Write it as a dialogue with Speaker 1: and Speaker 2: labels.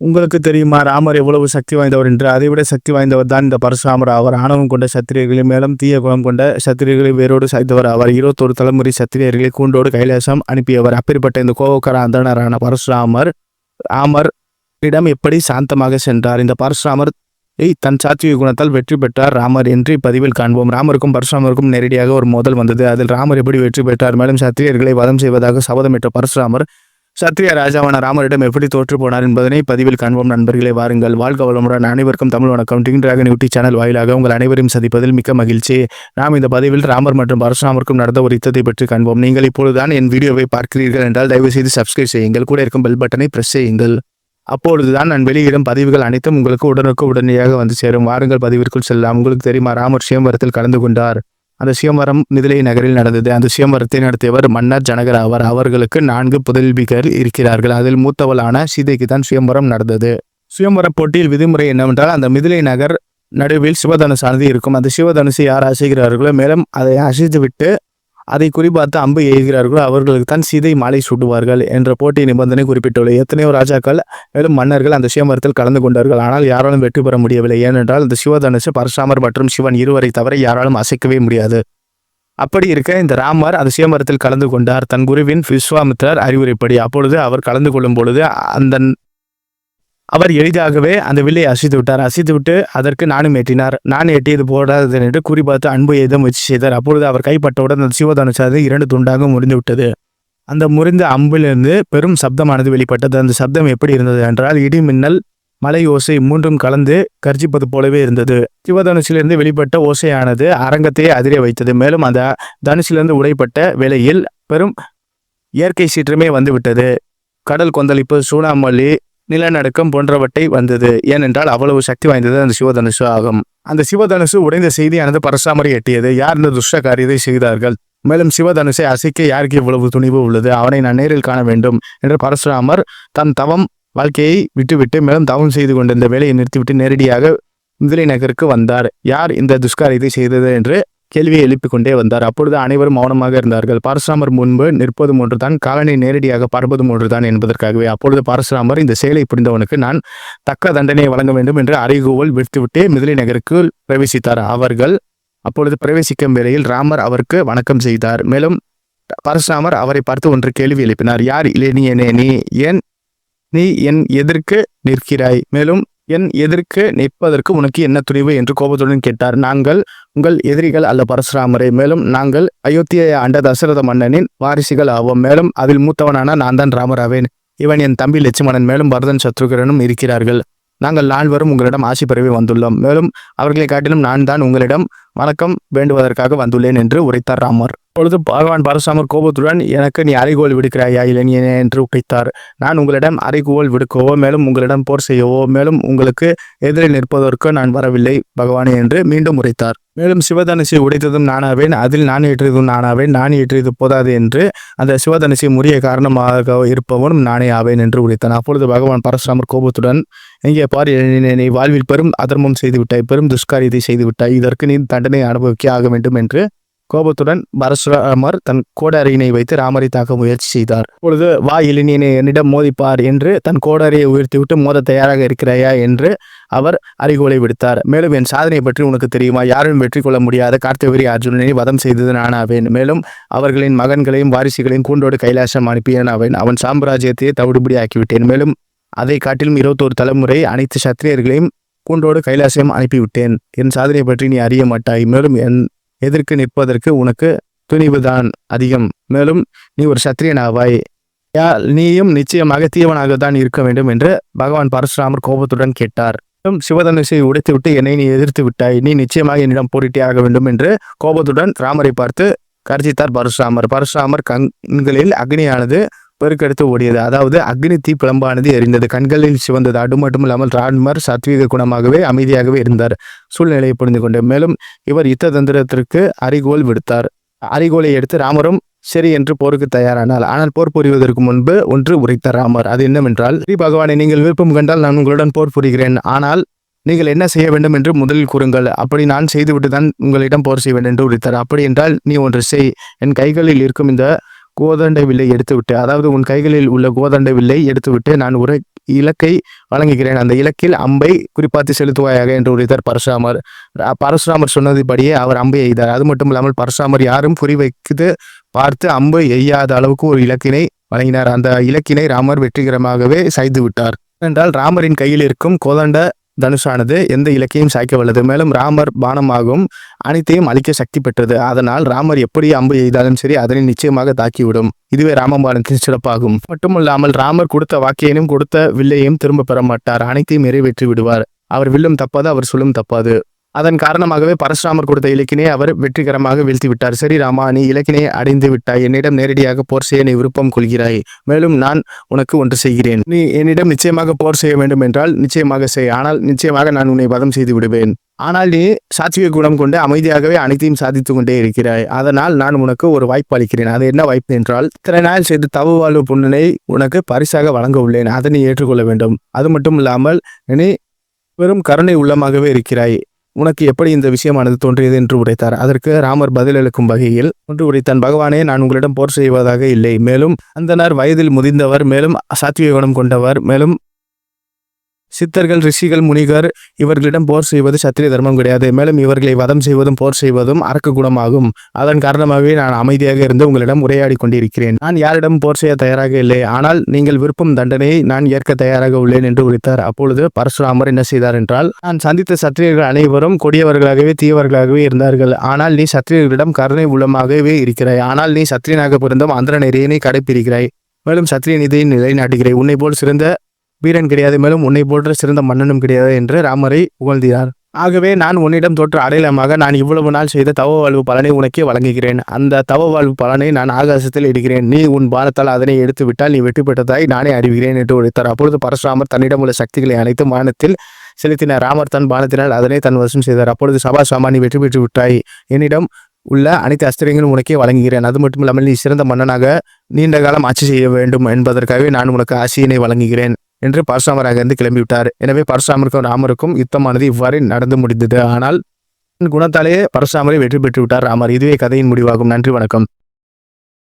Speaker 1: உங்களுக்கு தெரியுமா ராமர் எவ்வளவு சக்தி வாய்ந்தவர் என்று? அதைவிட சக்தி வாய்ந்தவர் தான் இந்த பரசுராமர் அவர் ஆணவம் கொண்ட சத்திரியர்களை மேலும் தீய குணம் கொண்ட சத்திரியர்களை வேரோடு சாய்ந்தவர் அவர் இருபத்தொரு தலைமுறை சத்திரியர்களை கூண்டோடு கைலாசம் அனுப்பியவர். அப்படிப்பட்ட இந்த கோவக்கர அந்தனரான பரசுராமர் ராமர் இடம் எப்படி சாந்தமாக சென்றார்? இந்த பரசுராமர் தன் சாத்விக குணத்தால் வெற்றி பெற்றார். ராமர் என்று இப்பதிவில் காண்போம். ராமருக்கும் பரசுராமருக்கும் நேரடியாக ஒரு மோதல் வந்தது. அதில் ராமர் எப்படி வெற்றி பெற்றார்? மேலும் சத்திரியர்களை வதம் செய்வதாக சபதமிட்ட பரசுராமர் சத்ரிய ராஜாவான ராமரிடம் எப்படி தோற்று போனார் என்பதனை பதிவில் காண்போம். நண்பர்களே வாருங்கள். வாழ்க வளமுடன் அனைவருக்கும் தமிழ் வணக்கம். டிங் டிராகன் யூடியூப் சேனல் வாயிலாக உங்கள் அனைவரையும் சந்திப்பதில் மிக்க மகிழ்ச்சி. நாம் இந்த பதிவில் ராமர் மற்றும் பரசுராமருக்கும் நடந்த ஒரு யுத்தத்தை பற்றி காண்போம். நீங்கள் இப்பொழுதுதான் என் வீடியோவை பார்க்கிறீர்கள் என்றால் தயவு செய்து சப்ஸ்கிரைப் செய்யுங்கள். கூட இருக்கும் பெல் பட்டனை பிரஸ் செய்யுங்கள். அப்பொழுதுதான் நான் வெளியிடும் பதிவுகள் அனைத்தும் உங்களுக்கு உடனுக்கு உடனடியாக வந்து சேரும். வாருங்கள் பதிவிற்குள் செல்லலாம். உங்களுக்கு தெரியுமா ராமர் சுயம்பரத்தில் கலந்து கொண்டார். அந்த சுயம்பரம் மிதிலை நகரில் நடந்தது. அந்த சுயம்பரத்தை நடத்தியவர் மன்னர் ஜனகர் ஆவார். அவர்களுக்கு நான்கு புதல்விகள் இருக்கிறார்கள். அதில் மூத்தவளான சீதைக்கு தான் சுயம்பரம் நடந்தது. சுயம்பர போட்டியில் விதிமுறை என்னவென்றால் அந்த மிதிலை நகர் நடுவில் சிவதனுசானது இருக்கும். அந்த சிவதனுசை யார் அசைகிறார்களோ மேலும் அதை அசைத்து விட்டு அதை குறிப்பார்த்து அம்பு எய்கிறார்களோ அவர்களுக்கு தான் சீதை மாலை சூட்டுவார்கள் என்ற போட்டி நிபந்தனை குறிப்பிட்டுள்ளது. எத்தனையோ ராஜாக்கள் மேலும் மன்னர்கள் அந்த சிவமரத்தில் கலந்து கொண்டார்கள். ஆனால் யாராலும் வெற்றி பெற முடியவில்லை. ஏனென்றால் இந்த சிவதனுசு பரசுராமர் மற்றும் சிவன் இருவரை தவிர யாராலும் அசைக்கவே முடியாது. அப்படி இருக்க இந்த ராமர் அந்த சிவமரத்தில் கலந்து கொண்டார். தன் குருவின் விஸ்வாமித்ரர் அறிவுரைப்படி அப்பொழுது அவர் கலந்து கொள்ளும் பொழுது அந்த அவர் எளிதாகவே அந்த வில்லை அசைத்து விட்டார். அசைத்து விட்டு அதற்கு நானும் ஏற்றினார். நான் எட்டியது போடாதது என்று குறிப்பார்த்து அன்பு எய்த முயற்சி செய்தார். அப்பொழுது அவர் கைப்பட்டவுடன் அந்த சிவதனுசாது இரண்டு துண்டாக முறிந்து விட்டது. அந்த முறிந்த அம்பிலிருந்து பெரும் சப்தமானது வெளிப்பட்டது. அந்த சப்தம் எப்படி இருந்தது என்றால் இடி மின்னல் மலை ஓசை மூன்றும் கலந்து கர்ஜிப்பது போலவே இருந்தது. சிவதனுசிலிருந்து வெளிப்பட்ட ஓசையானது அரங்கத்தையே அதிர வைத்தது. மேலும் அந்த தனுசிலிருந்து உடைப்பட்ட வேளையில் பெரும் இயற்கை சீற்றமே வந்துவிட்டது கடல் கொந்தளிப்பு சூனாமல்லி நிலநடுக்கம் போன்றவற்றை வந்தது. ஏனென்றால் அவ்வளவு சக்தி வாய்ந்தது அந்த சிவதனுசு ஆகும். அந்த சிவதனுசு உடைந்த செய்தியானது பரசுராமரை எட்டியது. யார் இந்த துஷ்ட காரியத்தை செய்தார்கள்? மேலும் சிவதனுசை அசைக்க யாருக்கு இவ்வளவு துணிவு உள்ளது? அவனை நான் நேரில் காண வேண்டும் என்று பரசுராமர் தன் தவம் வாழ்க்கையை விட்டுவிட்டு மேலும் தவம் செய்து கொண்டிருந்த வேலையை நிறுத்திவிட்டு நேரடியாக முதலை நகருக்கு வந்தார். யார் இந்த துஷ்காரியத்தை செய்தது என்று கேள்வியை எழுப்பிக் கொண்டே வந்தார். அப்பொழுது அனைவரும் மௌனமாக இருந்தார்கள். பரசுராமர் முன்பு நிற்பதும் ஒன்றுதான் காலனை நேரடியாக பார்ப்பதும் ஒன்றுதான் என்பதற்காகவே அப்பொழுது பரசுராமர் இந்த செயலை புரிந்தவனுக்கு நான் தக்க தண்டனையை வழங்க வேண்டும் என்று அறைகூவல் விடுத்துவிட்டு மிதிலை நகருக்கு பிரவேசித்தார். அவர்கள் அப்பொழுது பிரவேசிக்கும் வேளையில் ராமர் அவருக்கு வணக்கம் செய்தார். மேலும் பரசுராமர் அவரை பார்த்து ஒன்று கேள்வி எழுப்பினார். யார் இளைஞனே நீ ஏன் நீ என் எதிர்க்கு நிற்கிறாய்? மேலும் என் எதிர்க்கு நிற்பதற்கு உனக்கு என்ன துணிவு? என்று கோபத்துடன் கேட்டார். நாங்கள் உங்கள் எதிரிகள் அல்ல பரசுராமரே. மேலும் நாங்கள் அயோத்தியை ஆண்ட தசரத மன்னனின் வாரிசுகள் ஆவோம். மேலும் அதில் மூத்தவனான நான் தான் ராமர் ஆவேன் இவன் என் தம்பி லட்சுமணன். மேலும் பரதன் சத்ருகரனும் இருக்கிறார்கள். நாங்கள் நால்வரும் உங்களிடம் ஆசி பரவி வந்துள்ளோம். மேலும் அவர்களை காட்டிலும் நான் தான் உங்களிடம் வணக்கம் வேண்டுவதற்காக வந்துள்ளேன் என்று உரைத்தார் ராமர். அப்பொழுது பகவான் பரசுராமர் கோபத்துடன் எனக்கு நீ அறைகோல் விடுக்கிறாயா? இளைஞனே என்று உடைத்தார். நான் உங்களிடம் அறைகோல் விடுக்கவோ மேலும் உங்களிடம் போர் செய்யவோ மேலும் உங்களுக்கு எதிரில் நிற்பதற்கு நான் வரவில்லை பகவானே என்று மீண்டும் உரைத்தார். மேலும் சிவதனுசை உடைத்ததும் நானாவேன் அதில் நான் ஏற்றியதும் நானாவேன் நான் ஏற்றியது போதாது என்று அந்த சிவதனுசை முறிய காரணமாக இருப்பவனும் நானே ஆவேன் என்று உரைத்தான். அப்பொழுது பகவான் பரசுராமர் கோபத்துடன் எங்கே பார் இளைஞனே, நீ வாழ்வில் பெரும் அதர்மம் செய்துவிட்டாய் பெரும் துஷ்காரியத்தை செய்துவிட்டாய் இதற்கு நீ தண்டனை அனுபவிக்க ஆக வேண்டும் என்று கோபத்துடன் பரசுராமர் தன் கோடரியினை வைத்து ராமரை தாக்க முயற்சி செய்தார். இப்பொழுது வா இளைஞனே என்னிடம் மோதிப்பார் என்று தன் கோடாரியை உயர்த்திவிட்டு மோத தயாராக இருக்கிறாயா? என்று அவர் அறிகோலை விடுத்தார். மேலும் என் சாதனை பற்றி உனக்கு தெரியுமா? யாரும் வெற்றி கொள்ள முடியாத கார்த்தவரி அர்ஜுனனை வதம் செய்தது நானாவேன். மேலும் அவர்களின் மகன்களையும் வாரிசுகளையும் கூண்டோடு கைலாசம் அனுப்பியன் அவன் அவன் சாம்ராஜ்யத்தையே தவிடுபடி ஆக்கிவிட்டேன். மேலும் அதை காட்டிலும் இருபத்தோரு தலைமுறை அனைத்து சத்திரியர்களையும் கூண்டோடு கைலாசம் அனுப்பிவிட்டேன். என் சாதனை பற்றி நீ அறிய மாட்டாய். மேலும் என் எதிர்க்கு நிற்பதற்கு உனக்கு துணிவுதான் அதிகம். மேலும் நீ ஒரு சத்திரியன் ஆவாய் யா நீயும் நிச்சயமாக தீவனாக தான் இருக்க வேண்டும் என்று பகவான் பரசுராமர் கோபத்துடன் கேட்டார். மேலும் சிவதனுசை உடைத்துவிட்டு என்னை நீ எதிர்த்து விட்டாய். நீ நிச்சயமாக என்னிடம் போரிட்டே ஆக வேண்டும் என்று கோபத்துடன் ராமரை பார்த்து கர்ஜித்தார் பரசுராமர். பரசுராமர் கண்களில் அக்னியானது பெருக்கெடுத்து ஓடியது. அதாவது அக்னி தீ பிளம்பானது எரிந்தது. கண்களில் சிவந்தது. அது மட்டும் இல்லாமல் ராமர் சத்வீக குணமாகவே அமைதியாகவே இருந்தார். சூழ்நிலையை புரிந்து கொண்டு. மேலும் இவர் யுத்த தந்திரத்திற்கு அறிகோல் விடுத்தார். அறிகோலை எடுத்து ராமரும் சரி என்று போருக்கு தயாரானால் ஆனால் போர் புரிவதற்கு முன்பு ஒன்று உரைத்தார் ராமர். அது என்னவென்றால் ஸ்ரீ பகவானை நீங்கள் விருப்பம் கண்டால் நான் உங்களுடன் போர் புரிகிறேன். ஆனால் நீங்கள் என்ன செய்ய வேண்டும் என்று முதலில் கூறுங்கள். அப்படி நான் செய்துவிட்டு தான் உங்களிடம் போர் செய்வேன் என்று உரைத்தார். அப்படி என்றால் நீ ஒன்று செய். என் கைகளில் இருக்கும் இந்த கோதண்ட வில்லை எடுத்துவிட்டு அதாவது உன் கைகளில் உள்ள கோதண்ட வில்லை எடுத்துவிட்டு நான் உரை இலக்கை வழங்குகிறேன். அந்த இலக்கில் அம்பை குறிப்பாத்து செலுத்துவாயாக என்று உரைத்தார் பரசுராமர் பரசுராமர் சொன்னதுபடியே அவர் அம்பை எய்தார். அது மட்டும் இல்லாமல் பரசுராமர் யாரும் குறிவைக்குது பார்த்து அம்பு எய்யாத அளவுக்கு ஒரு இலக்கினை வழங்கினார். அந்த இலக்கினை ராமர் வெற்றிகரமாகவே செய்து விட்டார் என்றால் ராமரின் கையில் இருக்கும் கோதண்ட தனுஷானது எந்த இலக்கையும் சாய்க்க வல்லது மேலும் ராமர் பானமாகும் அனைத்தையும் அழிக்க சக்தி பெற்றது. அதனால் ராமர் எப்படி அம்பு எய்தாலும் சரி அதனை நிச்சயமாக தாக்கிவிடும். இதுவே ராமபானத்தின் சிறப்பாகும். மட்டுமல்லாமல் ராமர் கொடுத்த வாக்கியையும் கொடுத்த வில்லையும் திரும்ப பெற மாட்டார். அனைத்தையும் நிறைவேற்றி விடுவார் அவர் வில்லும் தப்பாது அவர் சொல்லும் தப்பாது. அதன் காரணமாகவே பரசுராமர் கொடுத்த இலக்கினை அவர் வெற்றிகரமாக வீழ்த்தி விட்டார் சரி ராமா நீ இலக்கினை அடைந்து விட்டாய். என்னிடம் நேரடியாக போர் செய்ய நீ விருப்பம் கொள்கிறாய். மேலும் நான் உனக்கு ஒன்று செய்கிறேன். நீ என்னிடம் நிச்சயமாக போர் செய்ய வேண்டும் என்றால் நிச்சயமாக செய். ஆனால் நிச்சயமாக நான் உன்னை வதம் செய்து விடுவேன். ஆனால் நீ சாத்விக குணம் கொண்டு அமைதியாகவே அனைத்தையும் சாதித்து கொண்டே இருக்கிறாய். அதனால் நான் உனக்கு ஒரு வாய்ப்பு அளிக்கிறேன். அது என்ன வாய்ப்பு என்றால் இத்தனை நாள் செய்து தவு வாழ்வு புண்ணனை உனக்கு பரிசாக வழங்க உள்ளேன். அதை நீ ஏற்றுக்கொள்ள வேண்டும். அது மட்டும் இல்லாமல் நீ வெறும் கருணை உள்ளமாகவே இருக்கிறாய். உனக்கு எப்படி இந்த விஷயமானது தோன்றியது என்று உரைத்தார். அதற்கு ராமர் பதிலளிக்கும் வகையில் ஒன்று உரைத்தான் பகவானே நான் உங்களிடம் போர் செய்வதாக இல்லை. மேலும் அந்தனர் வயதில் முதிர்ந்தவர் மேலும் சாத்விய குணம் கொண்டவர் மேலும் சித்தர்கள் ரிஷிகள் முனிகர் இவர்களிடம் போர் செய்வது சத்திரிய தர்மம் கிடையாது. மேலும் இவர்களை வதம் செய்வதும் போர் செய்வதும் அரக்க குணமாகும். அதன் காரணமாகவே நான் அமைதியாக இருந்து உங்களிடம் உரையாடி கொண்டிருக்கிறேன். நான் யாரிடம் போர் செய்ய தயாராக இல்லை. ஆனால் நீங்கள் விருப்பம் தண்டனையை நான் ஏற்க தயாராக உள்ளேன் என்று உரைத்தார். அப்பொழுது பரசுராமர் என்ன செய்தார் என்றால் நான் சந்தித்த சத்திரியர்கள் அனைவரும் கொடியவர்களாகவே தீயவர்களாகவே இருந்தார்கள். ஆனால் நீ சத்திரியர்களிடம் கருணை உள்ளமாகவே இருக்கிறாய். ஆனால் நீ சத்திரியனாக பிறந்தும் அந்தர நெறியினை கடைப்பிடிக்கிறாய். மேலும் சத்திரிய நிதியை நிலைநாட்டுகிறேன். உன்னை போல் சிறந்த வீரன் கிடையாது மேலும் உன்னை போன்ற சிறந்த மன்னனும் கிடையாது என்று ராமரை புகழ்ந்தார் ஆகவே நான் உன்னிடம் தோற்ற அடையாளமாக நான் இவ்வளவு நாள் செய்த தவ வாழ்வு பலனை உனக்கே வழங்குகிறேன். அந்த தவ வாழ்வு பலனை நான் ஆகாசத்தில் இடுகிறேன். நீ உன் பாரத்தால் அதனை எடுத்து விட்டால் நீ வெற்றி பெற்றதாய் நானே அறிவிக்கிறேன் என்று உரைத்தார். அப்பொழுது பரசுராமர் தன்னிடம் உள்ள சக்திகளை அனைத்து மானத்தில் செலுத்தினார். ராமர் தன் பானத்தினால் அதனை தன் வசம் செய்தார். அப்பொழுது சபா சாமா நீ வெற்றி பெற்று விட்டாய். என்னிடம் உள்ள அனைத்து அஸ்திரங்களும் உனக்கே வழங்குகிறேன். அது மட்டும் இல்லாமல் நீ சிறந்த மன்னனாக நீண்ட காலம் ஆட்சி செய்ய வேண்டும் என்பதற்காகவே நான் உனக்கு ஆசியினை வழங்குகிறேன். என்று பரசுராமர் இருந்து கிளம்பிவிட்டார். எனவே பரசுராமருக்கும் ராமருக்கும் யுத்தமானது இவ்வாறு நடந்து முடிந்தது. ஆனால் குணத்தாலேயே பரசுராமரை வெற்றி பெற்று விட்டார் ராமர். இதுவே கதையின் முடிவாகும். நன்றி வணக்கம்.